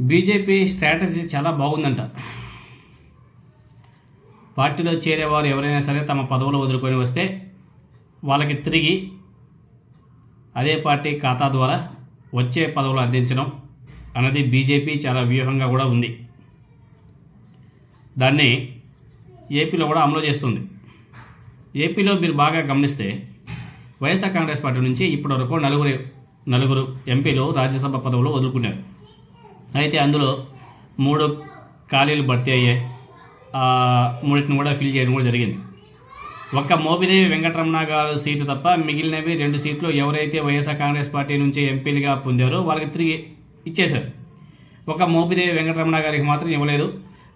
BJP strategy చాలా బాగుందంట. పార్టీలో చేరేవారు ఎవరైనా సరే తమ పదవులు వదులుకొని వస్తే వాళ్ళకి తిరిగి అదే పార్టీ ఖాతా ద్వారా వచ్చే పదవులు అందించడం అన్నది బీజేపీ చాలా వ్యూహంగా కూడా ఉంది. దాన్ని ఏపీలో కూడా అమలు చేస్తుంది. ఏపీలో మీరు బాగా గమనిస్తే వైఎస్ఆర్ కాంగ్రెస్ పార్టీ నుంచి ఇప్పటివరకు నలుగురు నలుగురు ఎంపీలు రాజ్యసభ పదవులు వదులుకున్నారు. అయితే అందులో మూడు ఖాళీలు భర్తీ అయ్యాయి ఆ మూడింటిని కూడా ఫిల్ చేయడం కూడా జరిగింది. ఒక్క మోపిదేవి వెంకటరమణ గారు సీటు తప్ప మిగిలినవి రెండు సీట్లు ఎవరైతే వైఎస్ఆర్ కాంగ్రెస్ పార్టీ నుంచి ఎంపీలుగా పొందారో వాళ్ళకి తిరిగి ఇచ్చేశారు. ఒక మోపిదేవి వెంకటరమణ గారికి మాత్రం ఇవ్వలేదు.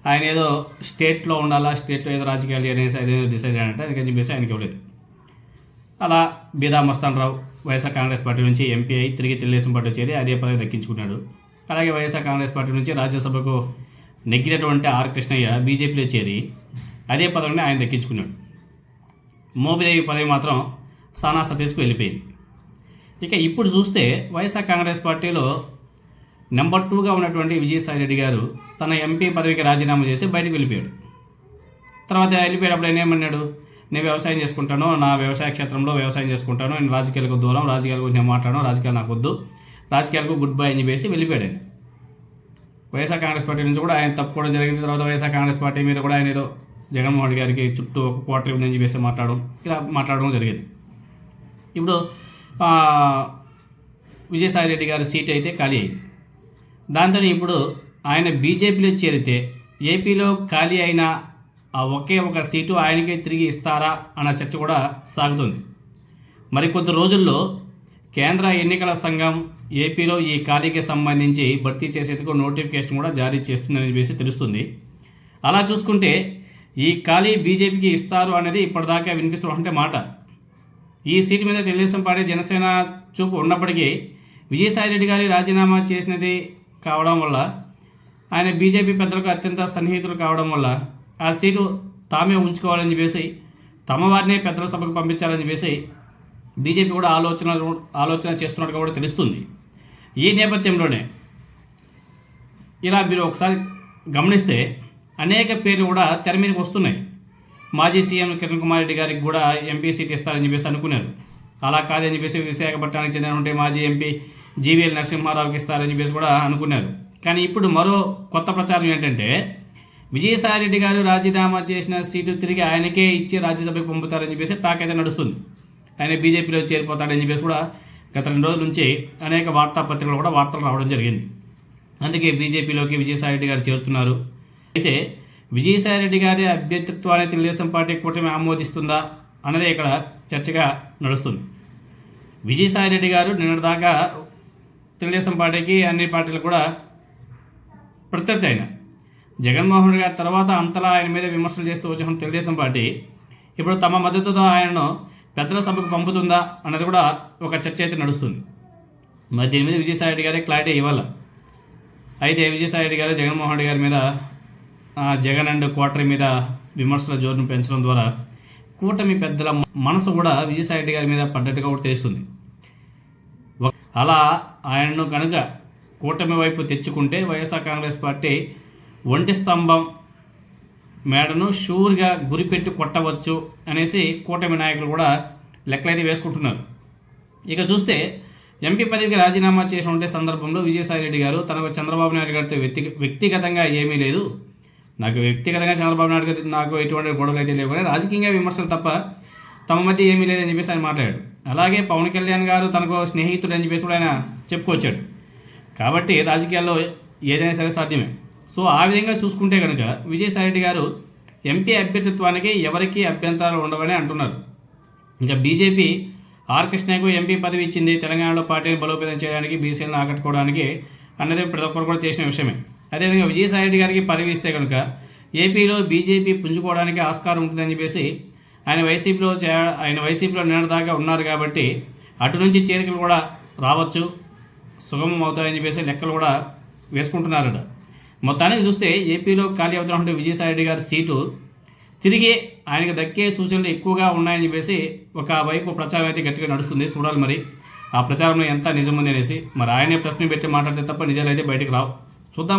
ఆయన ఏదో స్టేట్లో ఉండాలా స్టేట్లో ఏదో రాజకీయాలు చేయాలనేసి అదేదో డిసైడ్ అయ్యారంట అందుకని చెప్పేసి ఆయనకి ఇవ్వలేదు. అలా బీదా మస్తాన్ రావు వైఎస్ఆర్ కాంగ్రెస్ పార్టీ నుంచి ఎంపీ అయి తిరిగి తెలుగుదేశం పార్టీ చేరి అదే పదవి దక్కించుకున్నాడు. అలాగే వైఎస్ఆర్ కాంగ్రెస్ పార్టీ నుంచి రాజ్యసభకు నెగ్గినటువంటి ఆర్ కృష్ణయ్య బీజేపీలో చేరి అదే పదవిని ఆయన దక్కించుకున్నాడు. మోపిదేవి పదవి మాత్రం సానా సతీష్కు వెళ్ళిపోయింది. ఇక ఇప్పుడు చూస్తే వైఎస్ఆర్ కాంగ్రెస్ పార్టీలో నెంబర్ టూగా ఉన్నటువంటి విజయసాయి రెడ్డి గారు తన ఎంపీ పదవికి రాజీనామా చేసి బయటకు వెళ్ళిపోయాడు. తర్వాత వెళ్ళిపోయేటప్పుడు ఆయన ఏమన్నాడు? నేను వ్యవసాయం చేసుకుంటాను నా వ్యవసాయ క్షేత్రంలో వ్యవసాయం చేసుకుంటాను నేను రాజకీయాలకు దూరం రాజకీయాల గురించి నేను మాట్లాడను రాజకీయాలు నాకు వద్దు రాజకీయాలకు గుడ్ బై అని చెప్పేసి వెళ్ళిపోయాడు ఆయన వైఎస్ఆర్ కాంగ్రెస్ పార్టీ నుంచి కూడా ఆయన తప్పుకోవడం జరిగింది. తర్వాత వైఎస్ఆర్ కాంగ్రెస్ పార్టీ మీద కూడా ఆయన ఏదో జగన్మోహన్ రెడ్డి గారికి చుట్టూ ఒక క్వార్టర్ ఉందని చెప్పేసి మాట్లాడడం ఇలా మాట్లాడడం జరిగింది. ఇప్పుడు విజయసాయి రెడ్డి గారి సీట్ అయితే ఖాళీ అయింది. దాంతో ఇప్పుడు ఆయన బీజేపీలో చేరితే ఏపీలో ఖాళీ అయిన ఆ ఒకే ఒక సీటు ఆయనకే తిరిగి ఇస్తారా అన్న చర్చ కూడా సాగుతుంది. మరికొద్ది రోజుల్లో కేంద్ర ఎన్నికల సంఘం ఏపీలో ఈ ఖాళీకి సంబంధించి భర్తీ చేసేందుకు నోటిఫికేషన్ కూడా జారీ చేస్తుందని చెప్పేసి తెలుస్తుంది. అలా చూసుకుంటే ఈ ఖాళీ బీజేపీకి ఇస్తారు అనేది ఇప్పటిదాకా వినిపిస్తున్నటువంటి మాట. ఈ సీటు మీద తెలుగుదేశం పార్టీ జనసేన చూపు ఉన్నప్పటికీ విజయసాయిరెడ్డి గారి రాజీనామా చేసినది కావడం వల్ల ఆయన బీజేపీ పెద్దలకు అత్యంత సన్నిహితులు కావడం వల్ల ఆ సీటు తామే ఉంచుకోవాలని చెప్పేసి తమ వారినే పెద్దల సభకు పంపించాలని చెప్పేసి బీజేపీ కూడా ఆలోచన ఆలోచన చేస్తున్నట్టుగా కూడా తెలుస్తుంది. ఈ నేపథ్యంలోనే ఇలా మీరు ఒకసారి గమనిస్తే అనేక పేర్లు కూడా తెర మీదకి వస్తున్నాయి. మాజీ సీఎం కిరణ్ కుమార్ రెడ్డి గారికి కూడా ఎంపీ సీట్ ఇస్తారని చెప్పేసి అనుకున్నారు. అలా కాదని చెప్పేసి విశాఖపట్నానికి చెందినటువంటి మాజీ ఎంపీ జీవీఎల్ నరసింహారావుకి ఇస్తారని చెప్పేసి కూడా అనుకున్నారు. కానీ ఇప్పుడు మరో కొత్త ప్రచారం ఏంటంటే విజయసాయి రెడ్డి గారు రాజీనామా చేసిన సీటు తిరిగి ఆయనకే ఇచ్చి రాజ్యసభకు పంపుతారని చెప్పేసి టాక్ అయితే నడుస్తుంది. ఆయన బీజేపీలో చేరిపోతాడని చెప్పేసి కూడా గత రెండు రోజుల నుంచి అనేక వార్తాపత్రికలు కూడా వార్తలు రావడం జరిగింది. అందుకే బీజేపీలోకి విజయసాయిరెడ్డి గారు చేరుతున్నారు. అయితే విజయసాయిరెడ్డి గారి అభ్యర్థిత్వాన్ని తెలుగుదేశం పార్టీ కూటమి ఆమోదిస్తుందా అన్నదే ఇక్కడ చర్చగా నడుస్తుంది. విజయసాయిరెడ్డి గారు నిన్నటిదాకా తెలుగుదేశం పార్టీకి అన్ని పార్టీలు కూడా ప్రత్యర్థి అయిన జగన్మోహన్ రెడ్డి గారి తర్వాత అంతలా ఆయన మీద విమర్శలు చేస్తూ వచ్చిన తెలుగుదేశం పార్టీ ఇప్పుడు తమ మద్దతుతో ఆయనను పెద్దల సభకు పంపుతుందా అన్నది కూడా ఒక చర్చ అయితే నడుస్తుంది. మరి దీని మీద విజయసాయిరెడ్డి గారే క్లారిటీ ఇవ్వాలి? అయితే విజయసాయిరెడ్డి గారు జగన్మోహన్ రెడ్డి గారి మీద జగన్ అండ్ క్వార్టర్ మీద విమర్శల జోరును పెంచడం ద్వారా కూటమి పెద్దల మనసు కూడా విజయసాయిరెడ్డి గారి మీద పడ్డట్టుగా కూడా తెలుస్తుంది. అలా ఆయనను కనుక కూటమి వైపు తెచ్చుకుంటే వైఎస్ఆర్ కాంగ్రెస్ పార్టీ ఒంటి స్తంభం మేడను షూర్గా గురిపెట్టి కొట్టవచ్చు అనేసి కూటమి నాయకులు కూడా లెక్కలైతే వేసుకుంటున్నారు. ఇక చూస్తే ఎంపీ పదవికి రాజీనామా చేసినటువంటి సందర్భంలో విజయసాయిరెడ్డి గారు తనకు చంద్రబాబు నాయుడు గారితో వ్యక్తి వ్యక్తిగతంగా ఏమీ లేదు. నాకు వ్యక్తిగతంగా చంద్రబాబు నాయుడు గారితో నాకు ఎటువంటి గొడవలు అయితే లేవు. కానీ రాజకీయంగా విమర్శలు తప్ప తమ మధ్య ఏమీ లేదని చెప్పేసి ఆయన మాట్లాడాడు. అలాగే పవన్ కళ్యాణ్ గారు తనకు స్నేహితుడు అని చెప్పేసి కూడా ఆయన చెప్పుకొచ్చాడు. కాబట్టి రాజకీయాల్లో ఏదైనా సరే సాధ్యమే. సో ఆ విధంగా చూసుకుంటే కనుక విజయసాయిరెడ్డి గారు ఎంపీ అభ్యర్థిత్వానికి ఎవరికీ అభ్యంతరాలు ఉండవని అంటున్నారు. ఇంకా బీజేపీ ఆర్ కృష్ణకు ఎంపీ పదవి ఇచ్చింది. తెలంగాణలో పార్టీని బలోపేతం చేయడానికి బీసీలను ఆకట్టుకోవడానికి అన్నది ప్రతి ఒక్కరు కూడా చేసిన విషయమే. అదేవిధంగా విజయసాయిరెడ్డి గారికి పదవి ఇస్తే కనుక ఏపీలో బీజేపీ పుంజుకోవడానికి ఆస్కారం ఉంటుందని చెప్పేసి ఆయన వైసీపీలో చే ఆయన వైసీపీలో నిన్నదాకా ఉన్నారు కాబట్టి అటు నుంచి చేరికలు కూడా రావచ్చు. సుగమం అవుతాయని చెప్పేసి లెక్కలు కూడా వేసుకుంటున్నారట. మొత్తానికి చూస్తే ఏపీలో ఖాళీ అవుతున్నటువంటి విజయసాయిరెడ్డి గారి సీటు తిరిగి ఆయనకు దక్కే సూచనలు ఎక్కువగా ఉన్నాయని చెప్పేసి ఒక వైపు ప్రచారం అయితే గట్టిగా నడుస్తుంది. చూడాలి మరి. ఆ ప్రచారంలో ఎంత నిజం ఉంది అనేసి. మరి ఆయనే ప్రశ్న పెట్టి మాట్లాడితే తప్ప నిజాలు అయితే బయటకు రావు.